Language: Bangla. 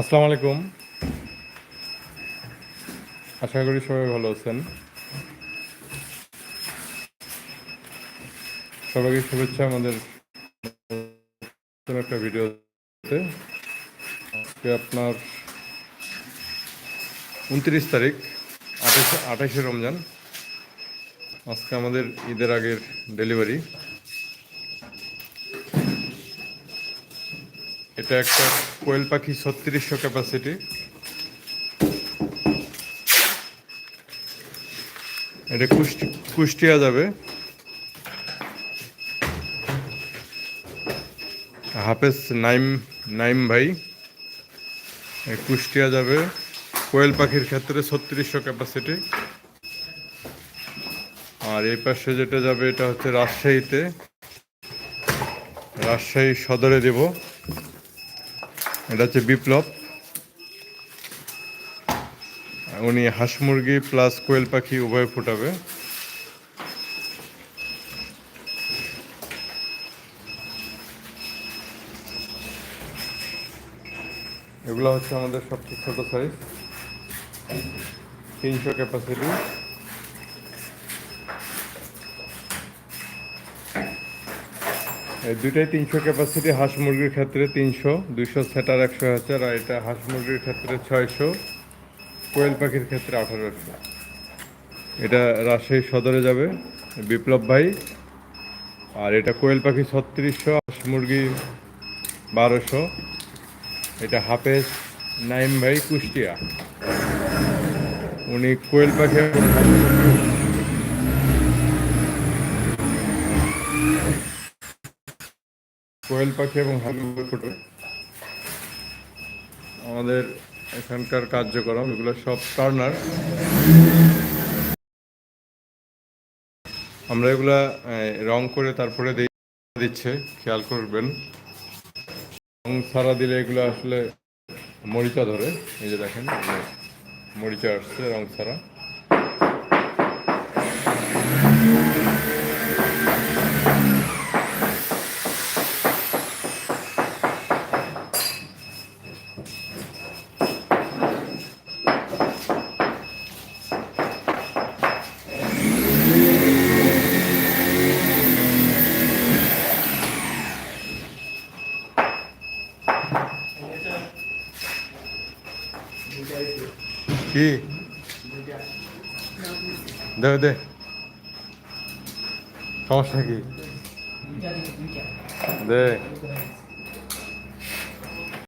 আসসালামু আলাইকুম। আশা করি সবাই ভালো আছেন। সবাইকে শুভেচ্ছা আমাদের একটা ভিডিওতে। আজকে আপনার উনত্রিশ তারিখ, আঠাশে আঠাশে রমজান। আজকে আমাদের ঈদের আগের ডেলিভারি। এটা একটা কোয়েল পাখি ছত্রিশশো ক্যাপাসিটি এটা কুষ্টি, কুষ্টিয়া যাবে। হাফেজ নাইম নাইম ভাই কুষ্টিয়া যাবে। কোয়েল পাখির ক্ষেত্রে ছত্রিশশো ক্যাপাসিটি আর এই পাশে যেটা যাবে, এটা হচ্ছে রাজশাহীতে। রাজশাহী সদরে দেব। এটা হচ্ছে বিপ্লব। উনি হাঁস মুরগি প্লাস কোয়েল পাখি উভয় ফুটাবে। এগুলো হচ্ছে আমাদের সবচেয়ে ছোট সাইজ তিনশো ক্যাপাসিটি এই দুইটাই তিনশো ক্যাপাসিটি হাঁস মুরগির ক্ষেত্রে তিনশো, দুইশো সেটার একশো হাজার আর এটা হাঁস মুরগির ক্ষেত্রে ছয়শো, কোয়েল পাখির ক্ষেত্রে আঠারোশো এটা রাজশাহী সদরে যাবে, বিপ্লব ভাই। আর এটা কোয়েল পাখি ছত্রিশশো, হাঁস মুরগি বারোশো। এটা হাফেজ নাইম ভাই কুষ্টিয়া। উনি কোয়েল পাখি কোয়েল পাখি এবং হাঁস ফুটো। আমাদের এখানকার কার্যক্রম, এগুলো সব টার্নার আমরা এগুলা রং করে তারপরে দিচ্ছে, খেয়াল করবেন। রং ছাড়া দিলে এগুলো আসলে মরিচা ধরে। এই যে দেখেন মরিচা আসছে রং ছাড়া। কি? দে দে। সমস্যা কি? দে।